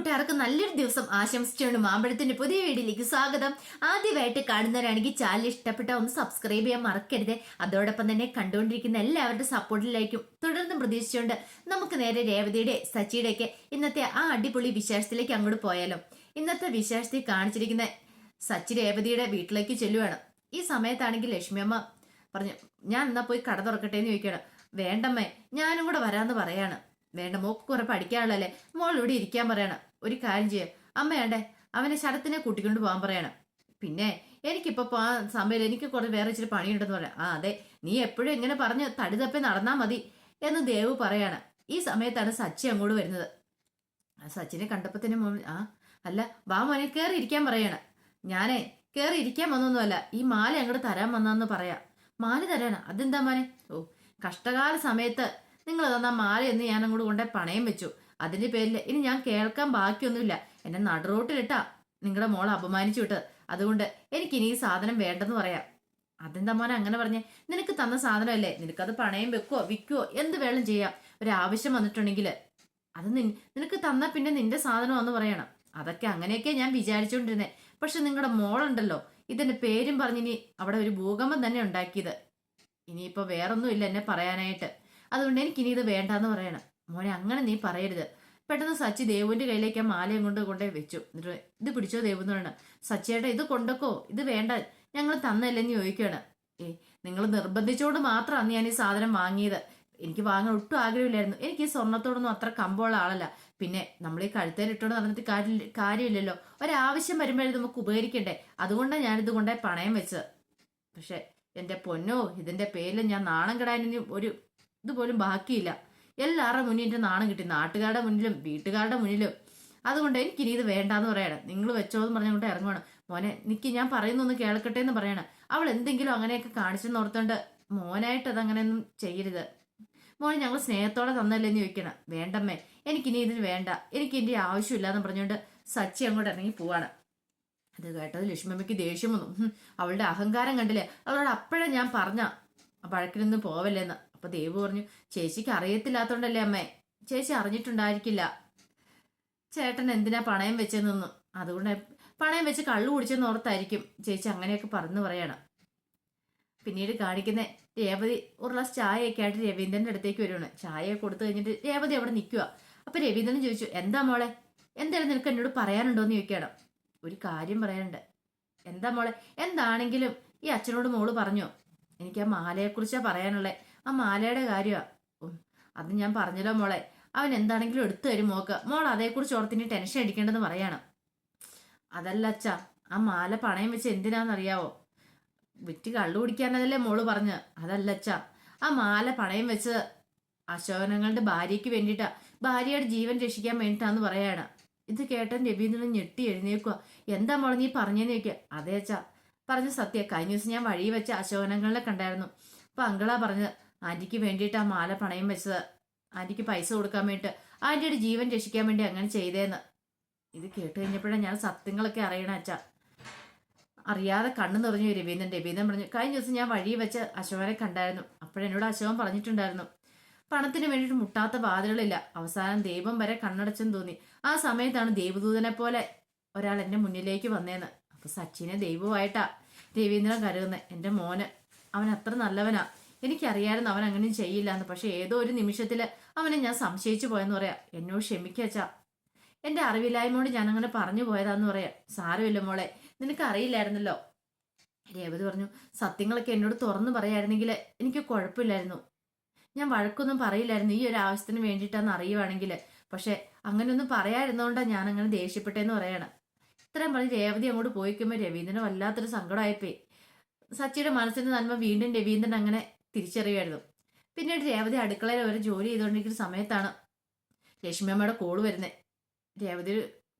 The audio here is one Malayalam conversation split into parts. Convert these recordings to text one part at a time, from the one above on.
കൂട്ടുകാർക്ക് നല്ലൊരു ദിവസം ആശംസിച്ചുകൊണ്ട് മാമ്പഴത്തിന്റെ പുതിയ വീഡിയോയിലേക്ക് സ്വാഗതം. ആദ്യമായിട്ട് കാണുന്നവരാണെങ്കിൽ ചാനൽ ഇഷ്ടപ്പെട്ട ഒന്ന് സബ്സ്ക്രൈബ് ചെയ്യാൻ മറക്കരുത്. അതോടൊപ്പം തന്നെ കണ്ടുകൊണ്ടിരിക്കുന്ന എല്ലാവരുടെ സപ്പോർട്ടിലായിരിക്കും തുടർന്ന് പ്രതീക്ഷിച്ചുകൊണ്ട് നമുക്ക് നേരെ രേവതിയുടെ സച്ചിയുടെ ഒക്കെ ഇന്നത്തെ ആ അടിപൊളി വിശേഷത്തിലേക്ക് അങ്ങോട്ട് പോയാലോ. ഇന്നത്തെ വിശേഷത്തിൽ കാണിച്ചിരിക്കുന്ന സച്ചി രേവതിയുടെ വീട്ടിലേക്ക് ചെല്ലുവാണ്. ഈ സമയത്താണെങ്കിൽ ലക്ഷ്മിയമ്മ പറഞ്ഞു ഞാൻ എന്നാ പോയി കട തുറക്കട്ടെ എന്ന് ചോദിക്കണം വേണ്ടമ്മേ ഞാനും കൂടെ വരാന്ന് പറയാണ്. വേണ്ട മോക്ക് കുറെ പഠിക്കാനുള്ളല്ലേ മോൾ ഇവിടെ ഇരിക്കാൻ പറയണം. ഒരു കാര്യം ചെയ്യ. അമ്മയാണ്ടേ അവനെ ശരത്തിനെ കൂട്ടിക്കൊണ്ട് പോകാൻ പറയണം. പിന്നെ എനിക്കിപ്പോ പോകാൻ സമയം എനിക്ക് കുറെ വേറെ ഇച്ചിരി പണിയുണ്ടെന്ന് പറയാം. ആ അതെ. നീ എപ്പോഴും ഇങ്ങനെ പറഞ്ഞ് തടിതപ്പി നടന്നാൽ നടന്നാ മതി എന്ന് ദേവ് പറയാണ്. ഈ സമയത്താണ് സച്ചി അങ്ങോട്ട് വരുന്നത്. സച്ചിനെ കണ്ടപ്പോ തന്നെ ആ അല്ല വാ മോനെ കയറി ഇരിക്കാൻ പറയാണ്. ഞാനേ കയറി ഇരിക്കാൻ വന്നൊന്നുമല്ല. ഈ മാല അങ്ങോട്ട് തരാൻ വന്നാന്ന് പറയാം. മാല തരാണ് അതെന്താ മോനെ? ഓ കഷ്ടകാല സമയത്ത് നിങ്ങൾ തന്ന എന്ന് ഞാൻ അങ്ങോട്ട് കൊണ്ടേ പണയം വെച്ചു. അതിന്റെ പേരിൽ ഇനി ഞാൻ കേൾക്കാൻ ബാക്കിയൊന്നുമില്ല. എന്നെ നടുറോട്ടിലിട്ടാ നിങ്ങളുടെ മോളെ അപമാനിച്ചു വിട്ടത്. അതുകൊണ്ട് എനിക്ക് ഇനി ഈ സാധനം വേണ്ടെന്ന് പറയാം. അതെന്താ മോനെ അങ്ങനെ പറഞ്ഞേ? നിനക്ക് തന്ന സാധനമല്ലേ? നിനക്കത് പണയം വെക്കുവോ വിൽക്കുവോ എന്ത് വേണം ചെയ്യാം. ഒരാവശ്യം വന്നിട്ടുണ്ടെങ്കിൽ അത് നിൻ നിനക്ക് തന്ന പിന്നെ നിന്റെ സാധനമാണെന്ന് പറയണം. അതൊക്കെ അങ്ങനെയൊക്കെ ഞാൻ വിചാരിച്ചുകൊണ്ടിരുന്നേ പക്ഷെ നിങ്ങളുടെ മോളുണ്ടല്ലോ. ഇതിന്റെ പേരും പറഞ്ഞിനി അവിടെ ഒരു ഭൂകമ്പം തന്നെ ഉണ്ടാക്കിയത്. ഇനിയിപ്പോ വേറൊന്നുമില്ല എന്നെ പറയാനായിട്ട്. അതുകൊണ്ട് എനിക്കിനി ഇത് വേണ്ടാന്ന് പറയണം. മോനെ അങ്ങനെ നീ പറയരുത്. പെട്ടെന്ന് സച്ചി ദേവുവിന്റെ കയ്യിലേക്ക് ആ മാലയും കൊണ്ട് കൊണ്ടേ വെച്ചു. എന്നിട്ട് ഇത് പിടിച്ചോ ദേവു എന്ന് പറയണം സച്ചിയേട്ടാ ഇത് കൊണ്ടക്കോ ഇത് വേണ്ട ഞങ്ങൾ തന്നല്ലെന്ന് ചോദിക്കുകയാണ്. ഏ നിങ്ങൾ നിർബന്ധിച്ചോണ്ട് മാത്രമാണ് ഞാൻ ഈ സാധനം വാങ്ങിയത്. എനിക്ക് വാങ്ങാൻ ഒട്ടും ആഗ്രഹമില്ലായിരുന്നു. എനിക്ക് ഈ സ്വർണത്തോടൊന്നും അത്ര കമ്പമുള്ള ആളല്ല. പിന്നെ നമ്മൾ ഈ കഴുത്തേലിട്ടോണ്ട് നടന്നിട്ട് കാര്യ കാര്യമില്ലല്ലോ. ഒരാവശ്യം വരുമ്പോഴേ നമുക്ക് ഉപകരിക്കണ്ടേ? അതുകൊണ്ടാണ് ഞാനിത് കൊണ്ടേ പണയം വെച്ചത്. പക്ഷെ എന്റെ പൊന്നോ ഇതിന്റെ പേരിൽ ഞാൻ നാണം കെടാനും ഒരു ഇതുപോലും ബാക്കിയില്ല. എല്ലാവരുടെ മുന്നിൽ എന്റെ നാണം കിട്ടി. നാട്ടുകാരുടെ മുന്നിലും വീട്ടുകാരുടെ മുന്നിലും. അതുകൊണ്ട് എനിക്ക് എനിക്കിനി ഇത് വേണ്ടാന്ന് പറയണം. നിങ്ങൾ വെച്ചോ വെച്ചോന്ന് പറഞ്ഞുകൊണ്ട് ഇറങ്ങണം മോനെ നിക്ക് ഞാൻ പറയുന്നൊന്ന് കേൾക്കട്ടെ എന്ന് പറയണം. അവൾ എന്തെങ്കിലും അങ്ങനെയൊക്കെ കാണിച്ചെന്ന് ഓർത്തോണ്ട് മോനായിട്ട് അതങ്ങനെയൊന്നും ചെയ്യരുത്. മോനെ ഞങ്ങൾ സ്നേഹത്തോടെ തന്നല്ലേന്ന് ചോദിക്കണം. വേണ്ടമ്മേ എനിക്കിനി ഇതിന് വേണ്ട. എനിക്ക് എന്റെ ആവശ്യമില്ല എന്ന് പറഞ്ഞുകൊണ്ട് സച്ചി അങ്ങോട്ട് ഇറങ്ങി പോവാണ്. അത് കേട്ടത് ലക്ഷ്മിയമ്മയ്ക്ക് ദേഷ്യം വന്നു. അവളുടെ അഹങ്കാരം കണ്ടില്ലേ? അവളോട് അപ്പോഴേ ഞാൻ പറഞ്ഞ പഴക്കിലൊന്നും പോവല്ലേന്ന്. അപ്പൊ ദേവ് പറഞ്ഞു ചേച്ചിക്ക് അറിയത്തില്ലാത്തോണ്ടല്ലേ അമ്മേ? ചേച്ചി അറിഞ്ഞിട്ടുണ്ടായിരിക്കില്ല. ചേട്ടൻ എന്തിനാ പണയം വെച്ചെന്നു അതുകൊണ്ട് പണയം വെച്ച് കള്ളു കുടിച്ചെന്ന് ഓർത്തായിരിക്കും ചേച്ചി അങ്ങനെയൊക്കെ പറഞ്ഞു പറയണം. പിന്നീട് കാണിക്കുന്ന രേവതി ഒരു ഗ്ലാസ് ചായയൊക്കെ ആയിട്ട് രവീന്ദ്രന്റെ അടുത്തേക്ക് വരുവാണ്. ചായ കൊടുത്തു കഴിഞ്ഞിട്ട് രേവതി അവിടെ നിൽക്കുക അപ്പൊ രവീന്ദ്രൻ ചോദിച്ചു എന്താ മോളെ? എന്തായാലും നിനക്ക് എന്നോട് പറയാനുണ്ടോന്ന് ചോദിക്കണം ഒരു കാര്യം പറയാനുണ്ട്. എന്താ മോളെ? എന്താണെങ്കിലും ഈ അച്ഛനോട് മോൾ പറഞ്ഞു. എനിക്ക് ആ മാലയെക്കുറിച്ചാണ് പറയാനുള്ളത് ആ മാലയുടെ കാര്യമാ അത് ഞാൻ പറഞ്ഞല്ലോ മോളെ. അവൻ എന്താണെങ്കിലും എടുത്തു തരും മോക്ക് മോൾ അതേക്കുറിച്ച് ഓർത്തിനി ടെൻഷൻ അടിക്കേണ്ടെന്ന് പറയാണ്. അതല്ല അച്ഛാ ആ മാല പണയം വെച്ച് എന്തിനാണെന്നറിയാവോ വിറ്റ് കള്ളു കുടിക്കാനതല്ലേ മോൾ പറഞ്ഞ്. അതല്ല അച്ഛാ ആ മാല പണയം വെച്ച് അശോകനങ്ങളുടെ ഭാര്യയ്ക്ക് വേണ്ടിയിട്ടാ ഭാര്യയുടെ ജീവൻ രക്ഷിക്കാൻ വേണ്ടിയിട്ടാന്ന് പറയാണ്. ഇത് കേട്ടൻ രവീന്ദ്രൻ ഞെട്ടി എഴുന്നേക്കുക എന്താ മോളെ നീ പറഞ്ഞെന്ന് ചോദിക്കുക അതേ അച്ഛാ പറഞ്ഞ സത്യ. കഴിഞ്ഞ ദിവസം ഞാൻ വഴി വെച്ച അശോകനങ്ങളെ കണ്ടായിരുന്നു. അപ്പൊ അങ്കിളാ പറഞ്ഞത് ആന്റിക്ക് വേണ്ടിയിട്ട് ആ മാല പണയം വെച്ചത്. ആന്റിക്ക് പൈസ കൊടുക്കാൻ വേണ്ടിയിട്ട് ആന്റിയുടെ ജീവൻ രക്ഷിക്കാൻ വേണ്ടി അങ്ങനെ ചെയ്തേന്ന്. ഇത് കേട്ട് കഴിഞ്ഞപ്പോഴാണ് ഞാൻ സത്യങ്ങളൊക്കെ അറിയണ അച്ഛ. അറിയാതെ കണ്ണു നിറഞ്ഞു രവീന്ദ്രൻ രവീന്ദ്രൻ പറഞ്ഞു കഴിഞ്ഞ ദിവസം ഞാൻ വഴി വെച്ച് അശോകനെ കണ്ടായിരുന്നു. അപ്പോഴെന്നോട് അശോകൻ പറഞ്ഞിട്ടുണ്ടായിരുന്നു. പണത്തിന് വേണ്ടിയിട്ട് മുട്ടാത്ത ബാധകളില്ല അവസാനം ദൈവം വരെ കണ്ണടച്ചെന്ന് തോന്നി. ആ സമയത്താണ് ദൈവദൂതനെ പോലെ ഒരാൾ എന്റെ മുന്നിലേക്ക് വന്നേന്ന്. അപ്പൊ സച്ചിനെ ദൈവമായിട്ടാ രവീന്ദ്രൻ കരുതുന്നത് എന്റെ മോന്. അവൻ അത്ര നല്ലവനാ. എനിക്കറിയായിരുന്നു അവൻ അങ്ങനെ ചെയ്യില്ല എന്ന് പക്ഷെ ഏതോ ഒരു നിമിഷത്തിൽ അവനെ ഞാൻ സംശയിച്ചു പോയെന്ന് പറയാ. എന്നോട് ക്ഷമിക്കച്ചാ എന്റെ അറിവില്ലായ്മയോട് ഞാൻ അങ്ങനെ പറഞ്ഞു പോയതാന്ന് പറയാം. സാരമില്ല മോളെ നിനക്ക് അറിയില്ലായിരുന്നല്ലോ രേവതി പറഞ്ഞു സത്യങ്ങളൊക്കെ എന്നോട് തുറന്നു പറയായിരുന്നെങ്കിൽ എനിക്ക് കുഴപ്പമില്ലായിരുന്നു. ഞാൻ വഴക്കൊന്നും പറയില്ലായിരുന്നു ഈ ഒരു ആവശ്യത്തിന് വേണ്ടിയിട്ടാന്ന് അറിയുവാണെങ്കിൽ പക്ഷെ അങ്ങനെയൊന്നും പറയാതിരുന്നതുകൊണ്ടാണ് ഞാൻ അങ്ങനെ ദേഷ്യപ്പെട്ടെന്ന് പറയാണ്. ഇത്രയും പറഞ്ഞ് രേവതി അങ്ങോട്ട് പോയിക്കുമ്പോൾ രവീന്ദ്രന് വല്ലാത്തൊരു സങ്കടമായിപ്പോയി സച്ചിയുടെ മനസ്സിന്റെ നന്മ വീണ്ടും രവീന്ദ്രൻ അങ്ങനെ തിരിച്ചറിയുമായിരുന്നു. പിന്നീട് രേവതി അടുക്കളയിൽ ഒരു ജോലി ചെയ്തുകൊണ്ടിരിക്കുന്ന സമയത്താണ് ലക്ഷ്മിയമ്മയുടെ കോൾ വരുന്നത് രേവതി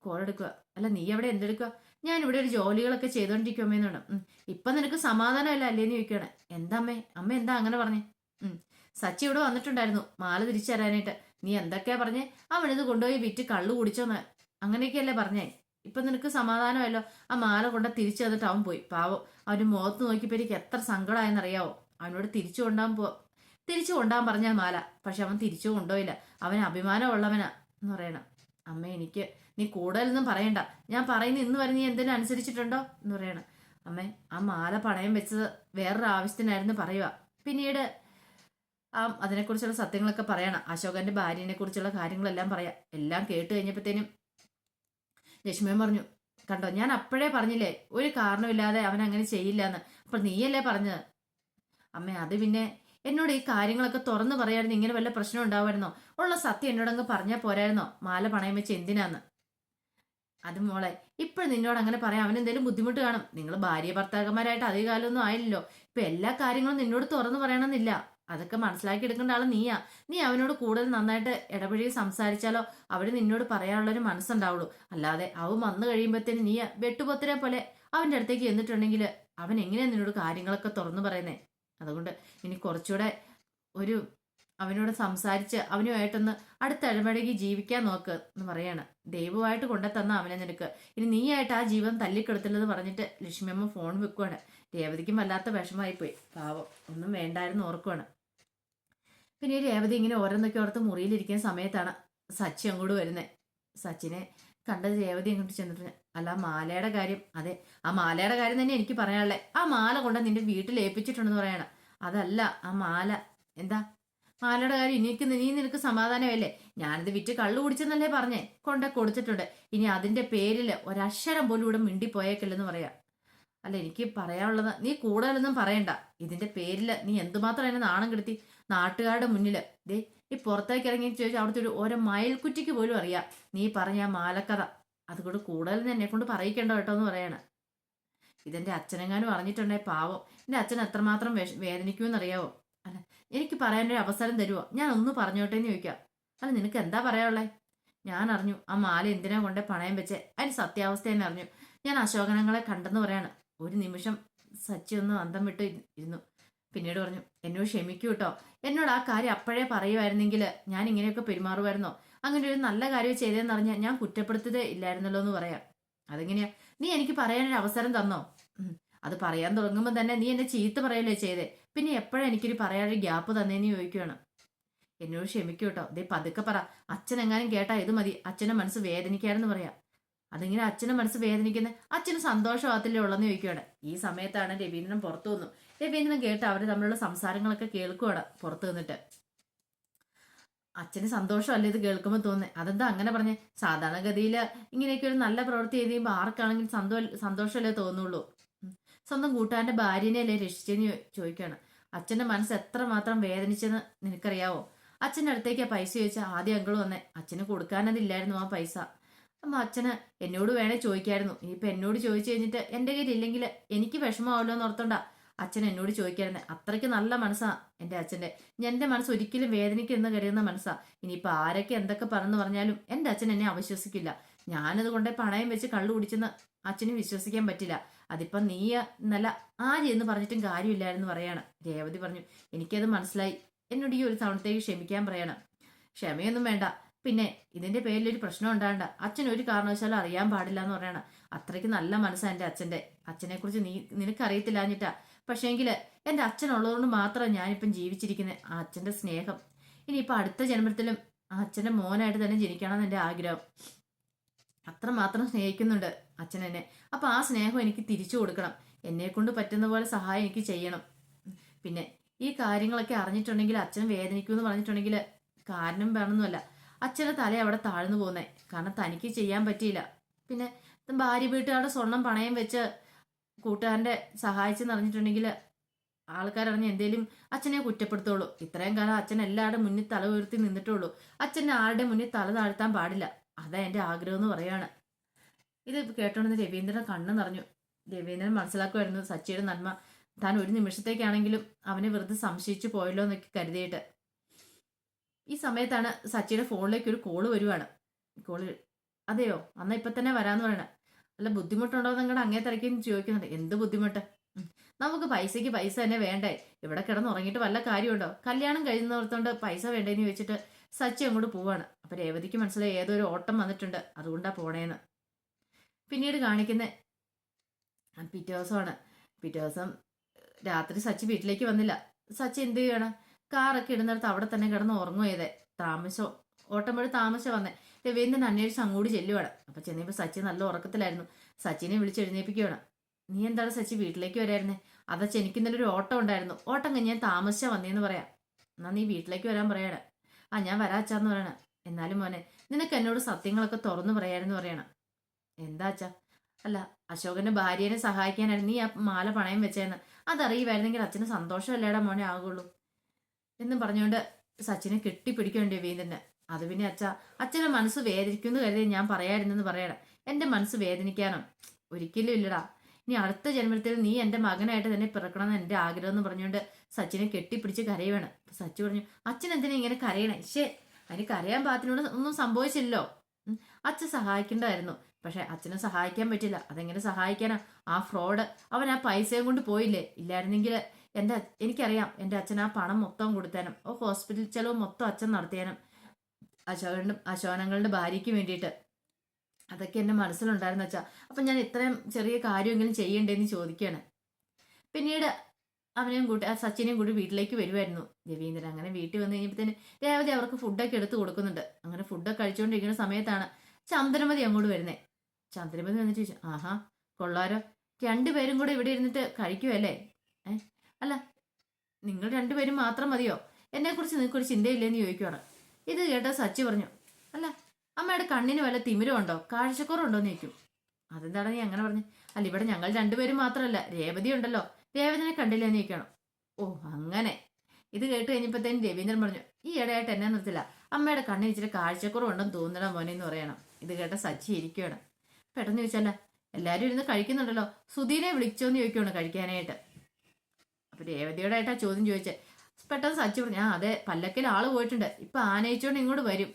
കോൾ എടുക്കുക. അല്ല നീ എവിടെ എന്തെടുക്കുക? ഞാൻ ഇവിടെ ഒരു ജോലികളൊക്കെ ചെയ്തുകൊണ്ടിരിക്കും അമ്മയെന്നാണ് ഇപ്പം നിനക്ക് സമാധാനമല്ല അല്ലേന്ന് ചോദിക്കുകയാണ്. എന്താ അമ്മേ? അമ്മ എന്താ അങ്ങനെ പറഞ്ഞേ? സച്ചി ഇവിടെ വന്നിട്ടുണ്ടായിരുന്നു. മാല തിരിച്ചു തരാനായിട്ട്. നീ എന്തൊക്കെയാ പറഞ്ഞേ? അവനിത് കൊണ്ടുപോയി വിറ്റ് കള്ളു കുടിച്ചോന്ന് അങ്ങനെയൊക്കെയല്ലേ പറഞ്ഞേ. ഇപ്പം നിനക്ക് സമാധാനമല്ലോ ആ മാല കൊണ്ട് തിരിച്ചു തന്നിട്ട് അവൻ പോയി. പാവം. അവന്റെ മുഖത്ത് നോക്കിയപ്പോ എനിക്ക് എത്ര സങ്കടമായെന്നറിയാവോ അവനോട് തിരിച്ചു കൊണ്ടാൻ പോ തിരിച്ചു കൊണ്ടാൻ പറഞ്ഞ മാല പക്ഷെ അവൻ തിരിച്ചു കൊണ്ടുപോയില്ല. അവൻ അഭിമാനമുള്ളവനാ എന്ന് പറയണം. അമ്മ എനിക്ക് നീ കൂടുതലൊന്നും പറയണ്ട. ഞാൻ പറയുന്ന ഇന്ന് വരെ നീ എന്തിനും അനുസരിച്ചിട്ടുണ്ടോ എന്ന് പറയണം. അമ്മേ ആ മാല പണയം വെച്ചത് വേറൊരു ആവശ്യത്തിനായിരുന്നു പറയുക. പിന്നീട് ആ അതിനെക്കുറിച്ചുള്ള സത്യങ്ങളൊക്കെ പറയണം. അശോകന്റെ ഭാര്യനെ കുറിച്ചുള്ള കാര്യങ്ങളെല്ലാം പറയാം. എല്ലാം കേട്ട് കഴിഞ്ഞപ്പോഴത്തേനും ലക്ഷ്മിയും പറഞ്ഞു കണ്ടോ ഞാൻ അപ്പോഴേ പറഞ്ഞില്ലേ ഒരു കാരണമില്ലാതെ അവൻ അങ്ങനെ ചെയ്യില്ല എന്ന് അപ്പൊ നീയല്ലേ പറഞ്ഞത്? അമ്മ അത് പിന്നെ എന്നോട് ഈ കാര്യങ്ങളൊക്കെ തുറന്നു പറയായിരുന്നു. ഇങ്ങനെ വല്ല പ്രശ്നം ഉണ്ടാവുമായിരുന്നോ? ഉള്ള സത്യം എന്നോടങ്ങ് പറഞ്ഞാൽ പോരായിരുന്നോ? മാല പണയം വെച്ച് എന്തിനാന്ന്? അത് മോളെ ഇപ്പോഴും നിന്നോട് അങ്ങനെ പറയാം. അവൻ എന്തെങ്കിലും ബുദ്ധിമുട്ട് കാണും. നിങ്ങൾ ഭാര്യ ഭർത്താക്കന്മാരായിട്ട് അധിക കാലമൊന്നും ആയില്ലല്ലോ. ഇപ്പൊ എല്ലാ കാര്യങ്ങളും നിന്നോട് തുറന്നു പറയണമെന്നില്ല. അതൊക്കെ മനസ്സിലാക്കി എടുക്കേണ്ട ആൾ നീയാ. നീ അവനോട് കൂടുതൽ നന്നായിട്ട് ഇടപഴകി സംസാരിച്ചാലോ അവിടെ നിന്നോട് പറയാനുള്ളൊരു മനസ്സുണ്ടാവുള്ളൂ. അല്ലാതെ അവൻ വന്നു കഴിയുമ്പോഴത്തേന് നീ വെട്ടുപൊത്തരെ പോലെ അവന്റെ അടുത്തേക്ക് ചെന്നിട്ടുണ്ടെങ്കിൽ അവൻ എങ്ങനെയാ നിന്നോട് കാര്യങ്ങളൊക്കെ തുറന്നു പറയുന്നേ? അതുകൊണ്ട് ഇനി കുറച്ചുകൂടെ ഒരു അവനോട് സംസാരിച്ച് അവനുമായിട്ടൊന്ന് അടുത്ത ഇടപഴകി ജീവിക്കാൻ നോക്ക് എന്ന് പറയാണ്. ദൈവമായിട്ട് കൊണ്ടുതന്ന അവനെ നിനക്ക്. ഇനി നീയായിട്ട് ആ ജീവൻ തല്ലിക്കെടുത്തില്ലെന്ന് പറഞ്ഞിട്ട് ലക്ഷ്മിയമ്മ ഫോൺ വെക്കുവാണ്. രേവതിക്കും വല്ലാത്ത വിഷമായിപ്പോയി പാവം. ഒന്നും വേണ്ടായിരുന്നു ഓർക്കുവാണ്. പിന്നെ രേവതി ഇങ്ങനെ ഓരോന്നൊക്കെ ഓർത്ത് മുറിയിലിരിക്കുന്ന സമയത്താണ് സച്ചി അങ്ങോട്ട് വരുന്നത് സച്ചിനെ കണ്ടത് രേവതി അങ്ങോട്ട് ചെന്നിട്ട് അല്ല ആ മാലയുടെ കാര്യം അതെ ആ മാലയുടെ കാര്യം തന്നെ എനിക്ക് പറയാനുള്ളേ. ആ മാല കൊണ്ട് നിന്റെ വീട്ടിൽ ഏൽപ്പിച്ചിട്ടുണ്ടെന്ന് പറയണം. അതല്ല ആ മാല എന്താ? മാലയുടെ കാര്യം എനിക്ക് നീ നിനക്ക് സമാധാനമല്ലേ ഞാനിത് വിറ്റ് കള്ളു കുടിച്ചെന്നല്ലേ പറഞ്ഞേ? കൊണ്ട കൊടുത്തിട്ടുണ്ട്. ഇനി അതിന്റെ പേരിൽ ഒരക്ഷരം പോലും ഇവിടെ മിണ്ടിപ്പോയേക്കില്ലെന്ന് പറയാം. അല്ല എനിക്ക് പറയാനുള്ളത് നീ കൂടുതലൊന്നും പറയണ്ട. ഇതിന്റെ പേരിൽ നീ എന്തുമാത്രം എന്നെ നാണം കെടുത്തി നാട്ടുകാരുടെ മുന്നിൽ. ദേ ഈ പുറത്തേക്ക് ഇറങ്ങി ചോദിച്ചാൽ അവിടുത്തെ ഒരു ഓരോ മയൽക്കുറ്റിക്ക് പോലും അറിയാം. നീ പറഞ്ഞ മാലക്കഥ. അതുകൊണ്ട് കൂടുതൽ എന്നെ കൊണ്ട് പറയിക്കണ്ട കേട്ടോ എന്ന് പറയാണ്. ഇതെന്റെ അച്ഛനെങ്ങാനും അറിഞ്ഞിട്ടുണ്ടേ പാവം. എന്റെ അച്ഛൻ എത്രമാത്രം വിഷ വേദനിക്കുമെന്നറിയാവോ? അല്ല എനിക്ക് പറയാൻ ഒരു അവസരം തരുമോ ഞാൻ ഒന്ന് പറഞ്ഞോട്ടെ എന്ന് ചോദിക്കാം. അല്ല നിനക്ക് എന്താ പറയാനുള്ളേ? ഞാൻ അറിഞ്ഞു. ആ മാല എന്തിനാ കൊണ്ടേ പണയം വെച്ചേ? അതിന് സത്യാവസ്ഥ തന്നെ അറിഞ്ഞു. ഞാൻ അശോകനങ്ങളെ കണ്ടെന്ന് പറയാണ്. ഒരു നിമിഷം സച്ചി ഒന്ന് അന്തം വിട്ട് ഇരുന്നു. പിന്നീട് പറഞ്ഞു എന്നോട് ക്ഷമിക്കൂ കേട്ടോ. എന്നോട് ആ കാര്യം അപ്പോഴേ പറയുമായിരുന്നെങ്കിൽ ഞാൻ ഇങ്ങനെയൊക്കെ പെരുമാറുമായിരുന്നോ? അങ്ങനെ ഒരു നല്ല കാര്യം ചെയ്തതെന്ന് അറിഞ്ഞാൽ ഞാൻ കുറ്റപ്പെടുത്തതേ ഇല്ലായിരുന്നല്ലോ എന്ന് പറയാം. അതെങ്ങനെയാ? നീ എനിക്ക് പറയാനൊരു അവസരം തന്നോ? അത് പറയാൻ തുടങ്ങുമ്പോൾ തന്നെ നീ എന്നെ ചീത്ത പറയല്ലേ ചെയ്തേ? പിന്നെ എപ്പോഴാണ് എനിക്കൊരു പറയാനൊരു ഗ്യാപ്പ് തന്നേന്ന് ചോദിക്കുകയാണ് എന്നോട് ക്ഷമിക്കൂ കേട്ടോ ദേ പതുക്കെ പറ. അച്ഛൻ എങ്ങാനും കേട്ടാ ഇത് മതി. അച്ഛന്റെ മനസ്സ് വേദനിക്കാരെന്ന് പറയാം. അതിങ്ങനെ അച്ഛനും മനസ്സ് വേദനിക്കുന്ന? അച്ഛന് സന്തോഷമാകത്തില്ലേ ഉള്ളെന്ന് ചോദിക്കുകയാണ് ഈ സമയത്താണ് രവീന്ദ്രൻ പുറത്തു വന്നു. രവീന്ദ്രൻ കേട്ട് അവർ തമ്മിലുള്ള സംസാരങ്ങളൊക്കെ കേൾക്കുവാണ് പുറത്തു നിന്നിട്ട്. അച്ഛന് സന്തോഷമല്ലേ ഇത് കേൾക്കുമ്പോൾ തോന്നുന്നത് അതെന്താ അങ്ങനെ പറഞ്ഞേ? സാധാരണഗതിയിൽ ഇങ്ങനെയൊക്കെ ഒരു നല്ല പ്രവൃത്തി ചെയ്ത് കഴിയുമ്പോൾ ആർക്കാണെങ്കിലും സന്തോ സന്തോഷമല്ലേ തോന്നുള്ളൂ. സ്വന്തം കൂട്ടാന്റെ ഭാര്യനെയല്ലേ രക്ഷിച്ചെന്ന് ചോദിക്കുകയാണ് അച്ഛന്റെ മനസ്സ് എത്രമാത്രം വേദനിച്ചെന്ന് നിനക്കറിയാവോ? അച്ഛന്റെ അടുത്തേക്ക് ആ പൈസ ചോദിച്ചാൽ ആദ്യം അങ്കിൾ വന്നേ അച്ഛന് കൊടുക്കാനതില്ലായിരുന്നു ആ പൈസ. അപ്പം അച്ഛന് എന്നോട് വേണേ ചോദിക്കായിരുന്നു. ഇനിയിപ്പോൾ എന്നോട് ചോദിച്ചു കഴിഞ്ഞിട്ട് എന്റെ കയ്യിൽ ഇല്ലെങ്കിൽ എനിക്ക് വിഷമമാവല്ലോ എന്ന് ഓർത്തോണ്ടാ അച്ഛൻ എന്നോട് ചോദിക്കായിരുന്നു അത്രയ്ക്ക് നല്ല മനസ്സാ എന്റെ അച്ഛന്റെ. എന്റെ മനസ്സ് ഒരിക്കലും വേദനിക്കുന്ന കരുതുന്ന മനസ്സാ. ഇനിയിപ്പോൾ ആരൊക്കെ എന്തൊക്കെ പറഞ്ഞു പറഞ്ഞാലും എന്റെ അച്ഛൻ എന്നെ അവിശ്വസിക്കില്ല. ഞാനത് കൊണ്ട് പണയം വെച്ച് കള്ളു കുടിച്ചെന്ന് അച്ഛന് വിശ്വസിക്കാൻ പറ്റില്ല. അതിപ്പം നീ നല്ല ആര് എന്ന് പറഞ്ഞിട്ടും കാര്യമില്ലായിരുന്നു പറയാണ്. രേവതി പറഞ്ഞു എനിക്കത് മനസ്സിലായി. എന്നോട് ഈ ഒരു തവണത്തേക്ക് ക്ഷമിക്കാൻ പറയണം. ക്ഷമയൊന്നും വേണ്ട. പിന്നെ ഇതിന്റെ പേരിൽ ഒരു പ്രശ്നം ഉണ്ടാകണ്ട. അച്ഛൻ ഒരു കാരണവശാലും അറിയാൻ പാടില്ല എന്ന് പറയണം. അത്രയ്ക്ക് നല്ല മനസ്സാണ് എന്റെ അച്ഛന്റെ. അച്ഛനെ കുറിച്ച് നീ നിനക്കറിയത്തില്ലാഞ്ഞിട്ടാ. പക്ഷേങ്കിൽ എന്റെ അച്ഛനുള്ളതുകൊണ്ട് മാത്രമാണ് ഞാനിപ്പം ജീവിച്ചിരിക്കുന്നത് ആ അച്ഛന്റെ സ്നേഹം. ഇനിയിപ്പോൾ അടുത്ത ജന്മത്തിലും ആ അച്ഛന്റെ മോനായിട്ട് തന്നെ ജനിക്കണം എന്റെ ആഗ്രഹം. അത്രമാത്രം സ്നേഹിക്കുന്നുണ്ട് അച്ഛൻ എന്നെ. അപ്പൊ ആ സ്നേഹം എനിക്ക് തിരിച്ചു കൊടുക്കണം. എന്നെ കൊണ്ട് പറ്റുന്ന പോലെ സഹായം എനിക്ക് ചെയ്യണം. പിന്നെ ഈ കാര്യങ്ങളൊക്കെ അറിഞ്ഞിട്ടുണ്ടെങ്കിൽ അച്ഛൻ വേദനിക്കുമെന്ന് പറഞ്ഞിട്ടുണ്ടെങ്കിൽ കാരണം വേണമെന്നല്ല അച്ഛന്റെ തല അവിടെ താഴ്ന്നു പോകുന്നേ കാരണം തനിക്ക് ചെയ്യാൻ പറ്റിയില്ല. പിന്നെ ഭാര്യ വീട്ടുകാരുടെ സ്വർണം പണയം വെച്ച് കൂട്ടുകാരന്റെ സഹായിച്ചു നിറഞ്ഞിട്ടുണ്ടെങ്കിൽ ആൾക്കാരറിഞ്ഞ് എന്തേലും അച്ഛനെ കുറ്റപ്പെടുത്തുള്ളൂ. ഇത്രയും കാലം അച്ഛൻ എല്ലാവരുടെ മുന്നിൽ തല ഉയർത്തി നിന്നിട്ടുള്ളൂ അച്ഛനെ ആരുടെ മുന്നിൽ തല താഴ്ത്താൻ പാടില്ല. അതാ എന്റെ ആഗ്രഹം എന്ന് പറയാണ് ഇത് കേട്ടോണ്ടെന്ന് രവീന്ദ്രൻ കണ്ണു നിറഞ്ഞു. രവീന്ദ്രൻ മനസ്സിലാക്കുമായിരുന്നു സച്ചിയുടെ നന്മ. താൻ ഒരു നിമിഷത്തേക്കാണെങ്കിലും അവനെ വെറുതെ സംശയിച്ചു പോയല്ലോ എന്നൊക്കെ കരുതിയിട്ട്. ഈ സമയത്താണ് സച്ചിയുടെ ഫോണിലേക്ക് ഒരു കോൾ വരുവാണ്. കോൾ അതെയോ? അന്നാ ഇപ്പം തന്നെ വരാമെന്ന് പറയണ. നല്ല ബുദ്ധിമുട്ടുണ്ടോ നിങ്ങളുടെ അങ്ങേ തിരക്കും ചോദിക്കുന്നുണ്ട്. എന്ത് ബുദ്ധിമുട്ട്? നമുക്ക് പൈസയ്ക്ക് പൈസ തന്നെ വേണ്ടേ? ഇവിടെ കിടന്ന് ഉറങ്ങിയിട്ട് വല്ല കാര്യമുണ്ടോ? കല്യാണം കഴിയുന്നവർത്തോണ്ട് പൈസ വേണ്ടേന്ന് ചോദിച്ചിട്ട് സച്ചി അങ്ങോട്ട് പോവാണ്. അപ്പൊ രേവതിക്ക് മനസ്സിലായി ഏതോ ഒരു ഓട്ടം വന്നിട്ടുണ്ട്. അതുകൊണ്ടാ പോണേന്ന്. പിന്നീട് കാണിക്കുന്ന പിറ്റേ ദിവസമാണ്. പിറ്റേ ദിവസം രാത്രി സച്ചി വീട്ടിലേക്ക് വന്നില്ല. സച്ചി എന്ത് ചെയ്യണം? കാറൊക്കെ ഇടുന്നിടത്ത് അവിടെ തന്നെ കിടന്ന് ഉറങ്ങും ചെയ്തേ. താമസം ഓട്ടം വഴി താമസം വന്നേ. രവീന്ദ്രൻ അന്വേഷിച്ച് അങ്ങോട്ട് ചെല്ലുവാണ്. അപ്പൊ ചെന്നപ്പോ സച്ചി നല്ല ഉറക്കത്തിലായിരുന്നു. സച്ചിനെ വിളിച്ച് എഴുന്നേപ്പിക്കുകയാണ് നീ എന്താണ് സച്ചി വീട്ടിലേക്ക് വരായിരുന്നേ? അതച്ച എനിക്ക് ഇന്നലെ ഒരു ഓട്ടം ഉണ്ടായിരുന്നു. ഓട്ടം കഴിഞ്ഞ് ഞാൻ വന്നേന്ന് പറയാം. എന്നാ നീ വീട്ടിലേക്ക് വരാൻ പറയണ ആ ഞാൻ വരാച്ചാന്ന് പറയണ. എന്നാലും മോനെ നിനക്ക് എന്നോട് സത്യങ്ങളൊക്കെ തുറന്നു പറയായിരുന്നു പറയണം. എന്താ അച്ഛാ? അല്ല അശോകന്റെ ഭാര്യനെ സഹായിക്കാനായിരുന്നു നീ ആ മാല പണയം വെച്ചേന്ന്. അതറിയുമായിരുന്നെങ്കിൽ അച്ഛന് സന്തോഷമല്ലേടാ മോനെ ആകുള്ളൂ എന്നും പറഞ്ഞുകൊണ്ട് സച്ചിനെ കെട്ടിപ്പിടിക്കേണ്ടി രവീന്ദ്രന് അത് പിന്നെ അച്ഛ അച്ഛനെ മനസ്സ് വേദനിക്കുന്നു കരുതി ഞാൻ പറയായിരുന്നെന്ന് പറയണം. എന്റെ മനസ്സ് വേദനിക്കാനോ? ഒരിക്കലും ഇല്ലടാ. ഇനി അടുത്ത ജന്മത്തിൽ നീ എന്റെ മകനായിട്ട് തന്നെ പിറക്കണമെന്ന് എന്റെ ആഗ്രഹം എന്ന് പറഞ്ഞുകൊണ്ട് സച്ചിനെ കെട്ടിപ്പിടിച്ച് കരയുവാണ്. അപ്പൊ സച്ചു പറഞ്ഞു അച്ഛൻ എന്തിനാ ഇങ്ങനെ കരയണേ? ശേ അതിന് കരയാൻ പാത്തിനോട് ഒന്നും സംഭവിച്ചില്ലല്ലോ. അച്ഛൻ സഹായിക്കേണ്ടതായിരുന്നു. പക്ഷെ അച്ഛനെ സഹായിക്കാൻ പറ്റില്ല. അതെങ്ങനെ സഹായിക്കാനാ? ആ ഫ്രോഡ് അവൻ ആ പൈസയും കൊണ്ട് പോയില്ലേ? ഇല്ലായിരുന്നെങ്കിൽ എന്റെ എനിക്കറിയാം എന്റെ അച്ഛൻ ആ പണം മൊത്തം കൊടുത്തേനും. ഓ ഹോസ്പിറ്റൽ ചെലവ് മൊത്തം അച്ഛൻ നടത്തിയേനും. അശോകന്റെ അശോകനങ്ങളുടെ ഭാര്യയ്ക്ക് വേണ്ടിയിട്ട്. അതൊക്കെ എന്റെ മനസ്സിലുണ്ടായിരുന്നു വെച്ചാൽ അപ്പം ഞാൻ ഇത്രയും ചെറിയ കാര്യമെങ്കിലും ചെയ്യണ്ടേന്ന് ചോദിക്കുകയാണ് പിന്നീട് അവനെയും കൂട്ടി ആ സച്ചിനെയും കൂടി വീട്ടിലേക്ക് വരുമായിരുന്നു രവീന്ദ്രൻ അങ്ങനെ വീട്ടിൽ വന്നു കഴിഞ്ഞപ്പോഴത്തേന് രാവിലെ അവർക്ക് ഫുഡൊക്കെ എടുത്ത് കൊടുക്കുന്നുണ്ട്. അങ്ങനെ ഫുഡൊക്കെ കഴിച്ചുകൊണ്ടിരിക്കുന്ന സമയത്താണ് ചന്ദ്രമതി അങ്ങോട്ട് വരുന്നത് ചന്ദ്രമതി വന്നിട്ട് ചോദിച്ചു ആഹാ കൊള്ളാരോ രണ്ടുപേരും കൂടെ ഇവിടെ ഇരുന്നിട്ട് കഴിക്കുമല്ലേ ഏ അല്ല നിങ്ങൾ രണ്ടുപേരും മാത്രം മതിയോ? എന്നെക്കുറിച്ച് നിങ്ങൾക്കൊരു ചിന്തയില്ലേന്ന് ചോദിക്കുവാണ്. ഇത് കേട്ട സച്ചി പറഞ്ഞു അല്ല അമ്മയുടെ കണ്ണിന് വല്ല തിമിരമുണ്ടോ കാഴ്ചക്കുറവുണ്ടോ? എന്ന് ചോദിക്കും. അതെന്താണ് നീ അങ്ങനെ പറഞ്ഞു? അല്ല ഇവിടെ ഞങ്ങൾ രണ്ടുപേരും മാത്രമല്ല രേവതി ഉണ്ടല്ലോ രേവതിനെ കണ്ടില്ലെന്ന് ചോദിക്കണം ഓ അങ്ങനെ? ഇത് കേട്ട് കഴിഞ്ഞപ്പോഴത്തേനും രവീന്ദ്രൻ പറഞ്ഞു ഈ ഇടയായിട്ട് എന്നെ നിർത്തില്ല. അമ്മയുടെ കണ്ണിന് ഇച്ചിരി കാഴ്ചക്കുറവുണ്ടെന്ന് തോന്നണം മോനെ എന്ന് പറയണം. ഇത് കേട്ട സച്ചി ഇരിക്കുകയാണ് പെട്ടെന്ന് ചോദിച്ചല്ല എല്ലാവരും ഇരുന്ന് കഴിക്കുന്നുണ്ടല്ലോ. സുധീനെ വിളിച്ചോന്ന് ചോദിക്കുവാണ് കഴിക്കാനായിട്ട്. അപ്പൊ രേവതിയോടായിട്ടാ ചോദ്യം ചോദിച്ചത് പെട്ടെന്ന് സച്ചു പറഞ്ഞു ആ അതെ പല്ലക്കിൽ ആൾ പോയിട്ടുണ്ട്. ഇപ്പൊ ആനയിച്ചോണ്ട് ഇങ്ങോട്ട് വരും.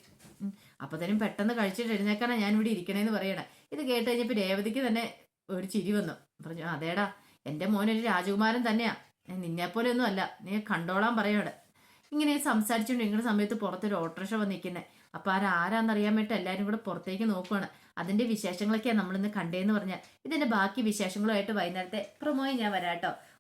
അപ്പത്തേനും പെട്ടെന്ന് കഴിച്ചിട്ട് എഴുന്നേക്കാനാ ഞാൻ ഇവിടെ ഇരിക്കണേന്ന് പറയണേ. ഇത് കേട്ട് കഴിഞ്ഞപ്പോ രേവതിക്ക് തന്നെ ഒരു ചിരി വന്നു. പറഞ്ഞു "ആ, അതേടാ എന്റെ മോനൊരു രാജകുമാരൻ തന്നെയാ. ഞാൻ നിന്നെ പോലെ ഒന്നും അല്ല. നീ കണ്ടോളാൻ പറയോടെ. ഇങ്ങനെ സംസാരിച്ചുകൊണ്ടിരിക്കുന്ന സമയത്ത് പുറത്തൊരു ഓട്ടോറിക്ഷ വന്ന് നിൽക്കുന്നത് അപ്പൊ ആരാന്നറിയാൻ വേണ്ടി എല്ലാവരും കൂടെ പുറത്തേക്ക് നോക്കുവാണ്. അതിന്റെ വിശേഷങ്ങളൊക്കെയാണ് നമ്മളിന്ന് കണ്ടേന്ന് പറഞ്ഞാൽ. ഇതിന്റെ ബാക്കി വിശേഷങ്ങളുമായിട്ട് വൈകുന്നേരത്തെ പ്രമോയി ഞാൻ വരാട്ടോ.